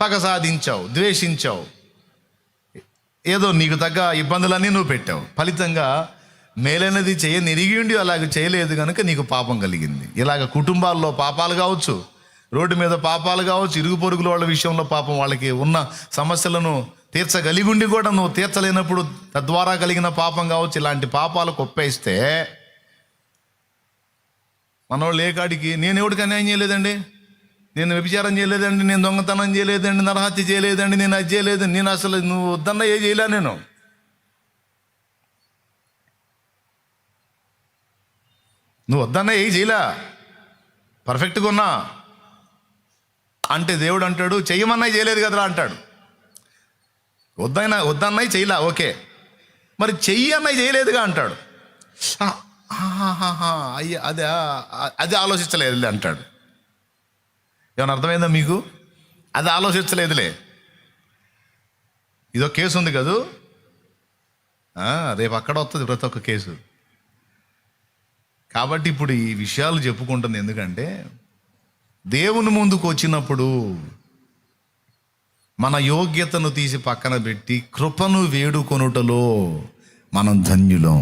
పగ సాధించావు ద్వేషించావు. ఏదో నీకు తగ్గ ఇబ్బందులన్నీ నువ్వు పెట్టావు. ఫలితంగా మేలైనది చేయ నిరిగి ఉండి అలాగ చేయలేదు కనుక నీకు పాపం కలిగింది. ఇలాగ కుటుంబాల్లో పాపాలు కావచ్చు రోడ్డు మీద పాపాలు కావచ్చు ఇరుగు పొరుగుల వాళ్ళ విషయంలో పాపం వాళ్ళకి ఉన్న సమస్యలను తీర్చగలిగి ఉండి కూడా నువ్వు తీర్చలేనప్పుడు తద్వారా కలిగిన పాపం కావచ్చు ఇలాంటి పాపాలు కుప్పేస్తే మనోళ్ళు ఏ కాడికి నేను ఎవడికి అన్యాయం చేయలేదండి? నేను వ్యభిచారం చేయలేదండి నేను దొంగతనం చేయలేదండి నరహత్య చేయలేదండి నేను అది చేయలేదండి నేను అసలు నువ్వు వద్దన్న ఏ చేయలే నేను. నువ్వు వద్దన్న ఏ చేయలే. పర్ఫెక్ట్గా ఉన్నా. అంటే దేవుడు అంటాడు చెయ్యమన్నా చేయలేదు కదరా అంటాడు. వద్దైనా వద్దన్నయ్య చేయలే ఓకే. మరి చెయ్యి అన్నయ్య చేయలేదుగా అంటాడు. అయ్యా అదే అది ఆలోచించలేదు అంటాడు. ఏమైనా అర్థమైందా మీకు? అది ఆలోచించలేదులే. ఇదో కేసు ఉంది కదూ? రేపు అక్కడ వస్తుంది ప్రతి ఒక్క కేసు. కాబట్టి ఇప్పుడు ఈ విషయాలు చెప్పుకుంటుంది ఎందుకంటే దేవుని ముందుకు వచ్చినప్పుడు మన యోగ్యతను తీసి పక్కన పెట్టి కృపను వేడుకొనుటలో మనం ధన్యులం.